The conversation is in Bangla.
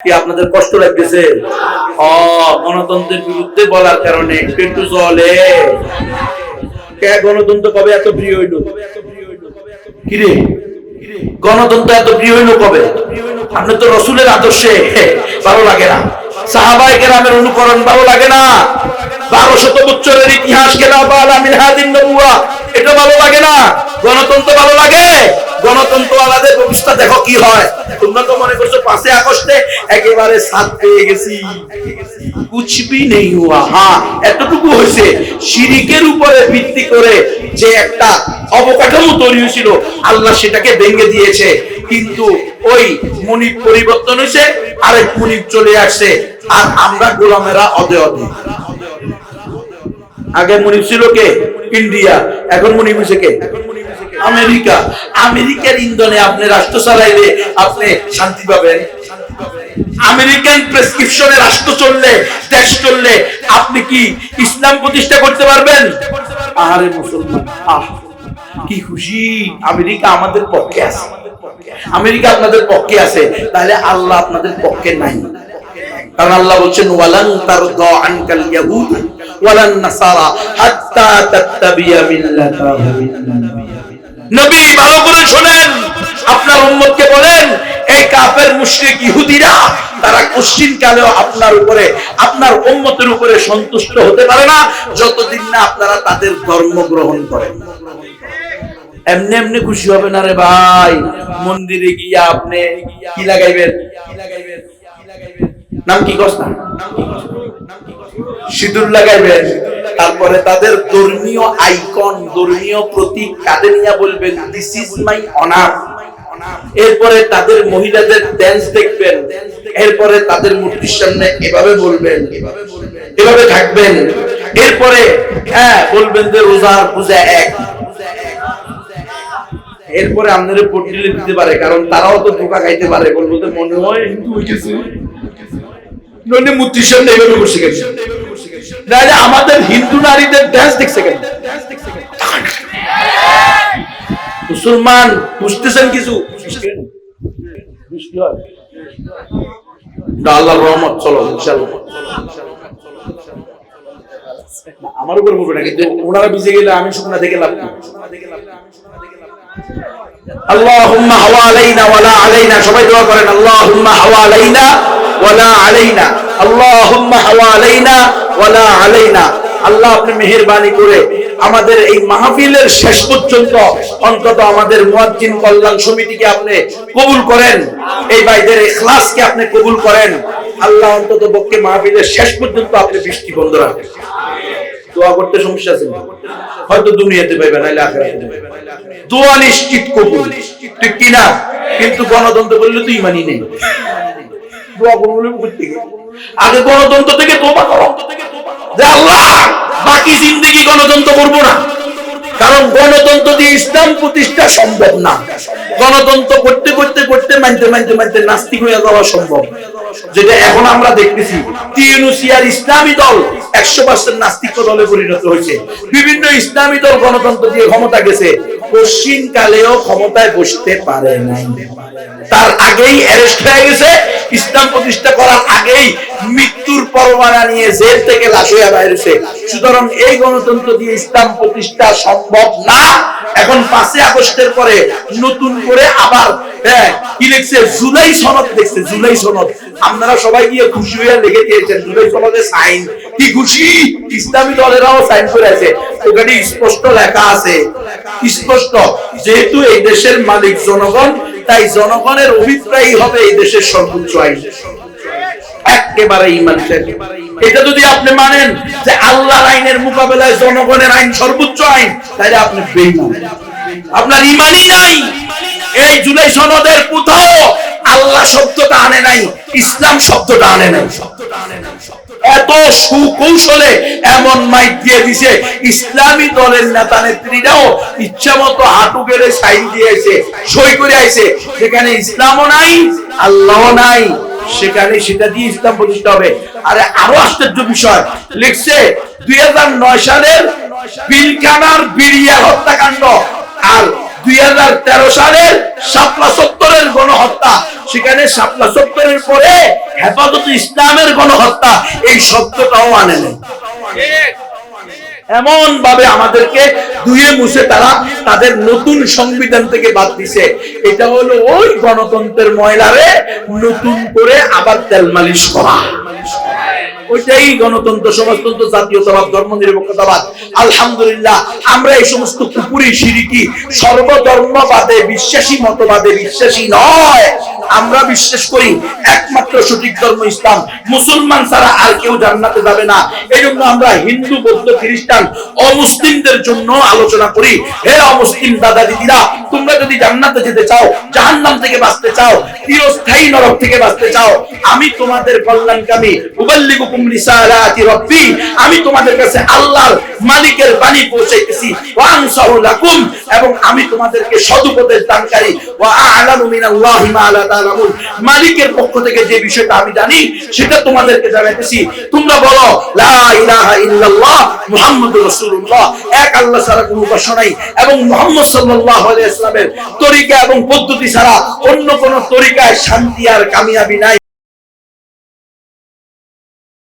কি আপনাদের কষ্ট লাগতেছে? গণতন্ত্রের বিরুদ্ধে বলার কারণে একটু চলে কে গণতন্ত্র কবে এত প্রিয় হইল? কিরে? গণতন্ত্র এত প্রিয় হইল কবে? আপনি তো রসুলের আদর্শে ভালো লাগে না। সাহাবাই কেরামের অনুকরণ ভালো লাগে না। বারো শত বছরের ইতিহাস এটা ভালো লাগে না? গণতন্ত্র ভালো লাগে? গণতন্ত্র আলাদা ব্যবস্থা, দেখো কি হয়। তোমরা তো মনে করছ পাশে আগস্টে একেবারে সাত পেয়ে গেছি। হুয়া। শিরিকের উপরে ভিত্তি করে যে একটা তৈরি হয়েছিল, আল্লাহ সেটাকে ভেঙে দিয়েছে। কিন্তু ওই পরিবর্তন হয়েছে চলে আসছে। আর আমরা গোলামেরা অদে অদে আগে মনিব ছিল কে? ইন্ডিয়া। এখন মনিব হয়েছে কে? আমেরিকা। আমেরিকার ইন্ধনে আপনি রাষ্ট্র চালাইলে আপনি শান্তি পাবেন। আমেরিকান প্রেসক্রিপশনে রাষ্ট্র চললে, দেশ চললে আপনি কি ইসলাম প্রতিষ্ঠা করতে পারবেন? আহারে মুসলমান, আহ, কি খুশি। আমেরিকা আমাদের পক্ষে আছে। আমেরিকা আপনাদের পক্ষে আছে, তাহলে আল্লাহ আপনাদের পক্ষে নাই। কারণ আল্লাহ বলছেন, ওয়ালান তারদা আনকাল ইয়াহুদ ওয়ালান নাসারা হাত্তা তাত্তাবিয়া মিল্লাতাহুম নবী ভালো করে শুনেন। আপনার উম্মতকে বলেন, এই কাফের মুশরিক ইহুদিরা, তারা কোশ্চিন কালেও আপনার উপরে, আপনার উম্মতের উপরে সন্তুষ্ট হতে পারে না, যতদিন না আপনারা তাদের ধর্ম গ্রহণ করেন। এমনি এমনি খুশি হবে না রে ভাই? মন্দিরে গিয়া আপনি কি লাগাইবেন? নাম কি কস না? সিঁদুর লাগাইবেন তারপরে তাদের ধর্মীয় আইকন, ধর্মীয় প্রতীক কাঁধে নিয়ে বলবেন দিস ইজ মাই অনার এরপরে তাদের মহিলাদের ড্যান্স দেখবেন। এরপরে তাদের মূর্তির সামনে এভাবে বলবেন, এভাবে থাকবেন। এরপরে হ্যাঁ বলবেন যে রোজার পূজা এক। এরপরে আপনাদের পট্টিলে দিতে পারে, কারণ তারাও তো ধোকা খাইতে পারে। বলব তো মনে হয় হিন্দু হইতেছে। নইলে মূর্তির সামনে এভাবে বসে গেছে। নাহলে আমাদের হিন্দু নারীদের ড্যান্স দেখছে কেন? মুসলমান, বুঝতেছেন কিছু? রহমত, চলো আমার উপর না, কিন্তু ওনারা গেলে আমি লাভ হাওয়া আলাইনা ওয়ালা আলাইনা, সবাই দোয়া করেন হাওয়া আলাইনা ওয়ালা আলাইনা। আল্লাহ আপনি মেহেরবানি করে আমাদের এই মাহফিলের শেষ পর্যন্ত অন্তত আমাদের মুয়াজ্জিন কল্যাণ সমিতিকে আপনি কবুল করেন। এই ভাইদের ইখলাসকে আপনি কবুল করেন। আল্লাহ অন্তত পক্ষে মাহফিলের শেষ পর্যন্ত আপনি বৃষ্টি বন্ধ রাখেন। দোয়া করতে সমস্যা আছে? হয়তো দুনিয়াতে পাইবে নাইলে আখেরাতে পাইবে দোয়া নিশ্চিত কবুল। ঠিক কি না কিন্তু গণতন্ত্র বললে তুই ইমানই নেই। দোয়া কবুল করতে আগে গণতন্ত্র থেকে তোবা করো। যে আল্লাহ, বাকি জিন্দগি গণতন্ত্র করব না। কারণ গণতন্ত্র দিয়ে ইসলাম প্রতিষ্ঠা সম্ভব না। গণতন্ত্র করতে করতে করতে মানতে মানতে মানতে নাস্তিক হয়ে যাওয়া সম্ভব। যেটা এখন আমরা দেখতেছি টিউনুসিয়ার ইসলামী দল একশো পার্সেন্ট নাস্তিক দলে পরিণত হয়েছে। বিভিন্ন ইসলামী দল গণতন্ত্র দিয়ে ক্ষমতা গেছে। পশ্চিম কালেও ক্ষমতায় বসতে পারে নাই। তার আগেই অ্যারেস্ট হয়ে গেছে। ইসলাম প্রতিষ্ঠা করার আগেই পরমানা নিয়ে জেল থেকে লাশ হয়ে বাইরেছে সুতরাং এই গণতন্ত্র দিয়ে ইসলাম প্রতিষ্ঠা সম্ভব না। এখন পাঁচই আগস্টের পরে নতুন করে আবার হ্যাঁ যেহেতু এই দেশের মালিক জনগণ, তাই জনগণের অভিপ্রায় হবে এই দেশের সর্বোচ্চ আইন। একেবারে ইমান। এটা যদি আপনি মানেন যে আল্লাহর আইনের মোকাবেলায় জনগণের আইন সর্বোচ্চ আইন, তাহলে আপনি বেঈমান। আপনার ইমানই নাই। এই সনদের কোথাও আল্লাহ শব্দটা আনে নাই, ইসলাম শব্দটা আনে নাই। এত সুকৌশলে এমন মাইক দিয়ে দিছে, ইসলামী দলের নেতা নেত্রীরাও ইচ্ছা মতো হাঁটু গেড়ে সাইন দিয়েছে সই করে আইছে। যেখানে ইসলামও নাই আল্লাহ নাই। সেখানে সেটা দিয়ে ইসলাম প্রতিষ্ঠা হবে। আরে আরও আশ্চর্য বিষয়, লিখছে দুই সালের বিলকানার বিরিয়া হত্যাকাণ্ড আর সত্তরের সেখানে গণহত্যা। এই শব্দটাও আনে নেই। এমন ভাবে আমাদেরকে ধুয়ে মুছে তারা তাদের নতুন সংবিধান থেকে বাদ দিছে। এটা হলো ওই গণতন্ত্রের ময়লারে নতুন করে আবার তেল মালিশ করা। ওইটাই গণতন্ত্র, সমাজতন্ত্র, জাতীয়তাবাদ ধর্ম নিরপেক্ষতাবাদ আলহামদুলিল্লাহ, আমরা এই সমস্ত কুপুরি সিরিকি সর্বধর্মবাদে, বিশ্বাসী, মতবাদে বিশ্বাসী নয়। আমরা বিশ্বাস করি একমাত্র সঠিক ধর্ম ইসলাম। মুসলমান ছাড়া আর কেউ জান্নাতে যাবে না। এই জন্য আমরা হিন্দু, বৌদ্ধ, খ্রিস্টান, অমুসলিমদের জন্য আলোচনা করি। হে অমুসলিম দাদা দিদিরা, তোমরা যদি জান্নাতে যেতে চাও, জাহান্নাম থেকে বাঁচতে চাও, চিরস্থায়ী নরক থেকে বাঁচতে চাও, আমি তোমাদের কল্যাণকামী, উবাল্লিগুকুম রিসালাতি রাব্বি, আমি তোমাদের কাছে আল্লাহর মালিকের বাণী পৌঁছাইতেছি। ওয়া লাকুম, এবং আমি তোমাদেরকে সদুপদেশ দানকারী। ওয়া আ'লামু মিনাল্লাহি মা লা মালিকের পক্ষ থেকে যে বিষয়টা আমি জানি, সেটা তোমাদেরকে জানাইতেছি। তোমরা বলো, লা ইলাহা এক আল্লাহ ছাড়া কোনো উপাস্য নাই এবং মুহাম্মদ সাল্লাল্লাহু আলাইহি তরিকা এবং পদ্ধতি ছাড়া অন্য কোন তরিকায় শান্তি আর কামিয়াবি নাই।